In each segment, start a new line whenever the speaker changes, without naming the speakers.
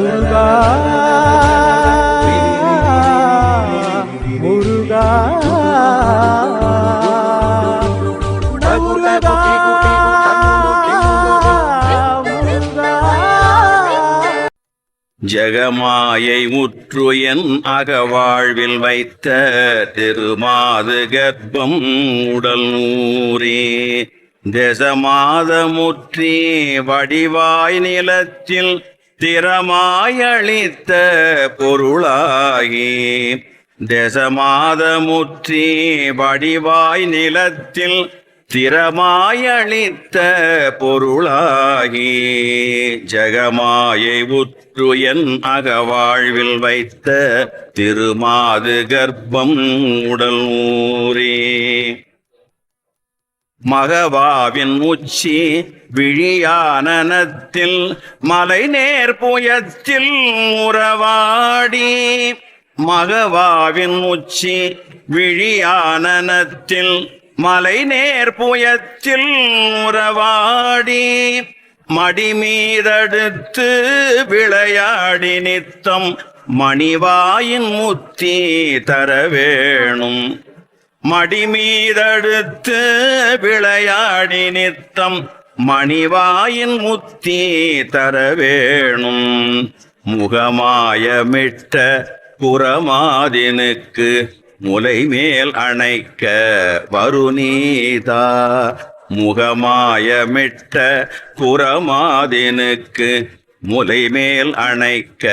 முருகா முருகா.
ஜெகமாயை முற்று என் அகவாழ்வில் வைத்த திருமாது கர்ப்பம் உடல் நூறே. தேசமாதமுற்றி வடிவாய் நிலத்தில் திறமாயளித்த பொருளாகி தேசமாதமுற்றி வடிவாய் நிலத்தில் திறமாயளித்த பொருளாகி ஜகமாயை உற்று என் அகவாழ்வில் வைத்த திருமாது கர்ப்பம் உடல் ஊரே. மகவாவின் உச்சி விழியானனத்தில் மலை நேர்புயத்தில் உறவாடி. மகவாவின் உச்சி விழியானனத்தில் மலை நேர்புயத்தில் உறவாடி. மடிமீதடுத்து விளையாடி நித்தம் மணிவாயின் முத்தி தர வேணும் மடிமீதடுத்து விளையாடி நித்தம் மணிவாயின் முத்தி தர வேணும் முகமாயமிட்ட புறமாதினுக்கு முலை மேல் அணைக்க வருநீதா. முகமாயமிட்ட புறமாதினுக்கு முலை மேல் அணைக்க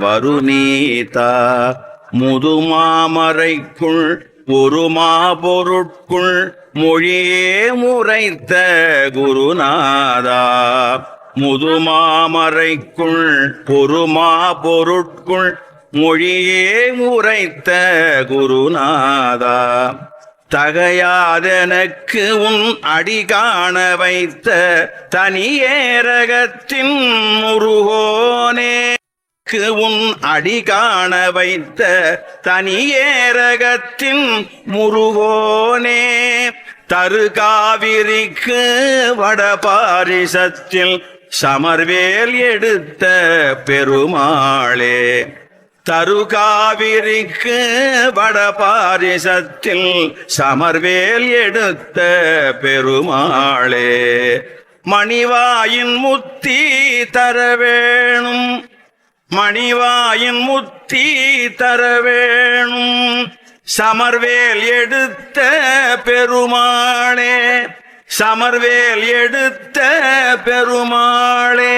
வருநீதா. முதுமாமரைக்குள் பொறுமா பொருட்குள் மொழியே முறைத்த குருநாதா. முதுமாமறைக்குள் பொறுமா பொருட்குள் மொழியே முறைத்த குருநாதா. தகையாதெனக்கு உன் அடி காண வைத்த தனியேரகத்தின் முருகோனே. எனக்கு உன் அடி காண வைத்த தனியேரகத்தின் முருகோனே. தரு காவிரிக்கு வடபாரிசத்தில் சமர்வேல் எடுத்த பெருமாளே. தருகாவிரிக்கு வடபாரிசத்தில் சமர்வேல் எடுத்த பெருமாளே. மணிவாயின் முத்தி தர வேணும் மணிவாயின் முத்தி தர வேணும் சமர்வேல் எடுத்த பெருமாளே சமர்வேல் எடுத்த பெருமாளே.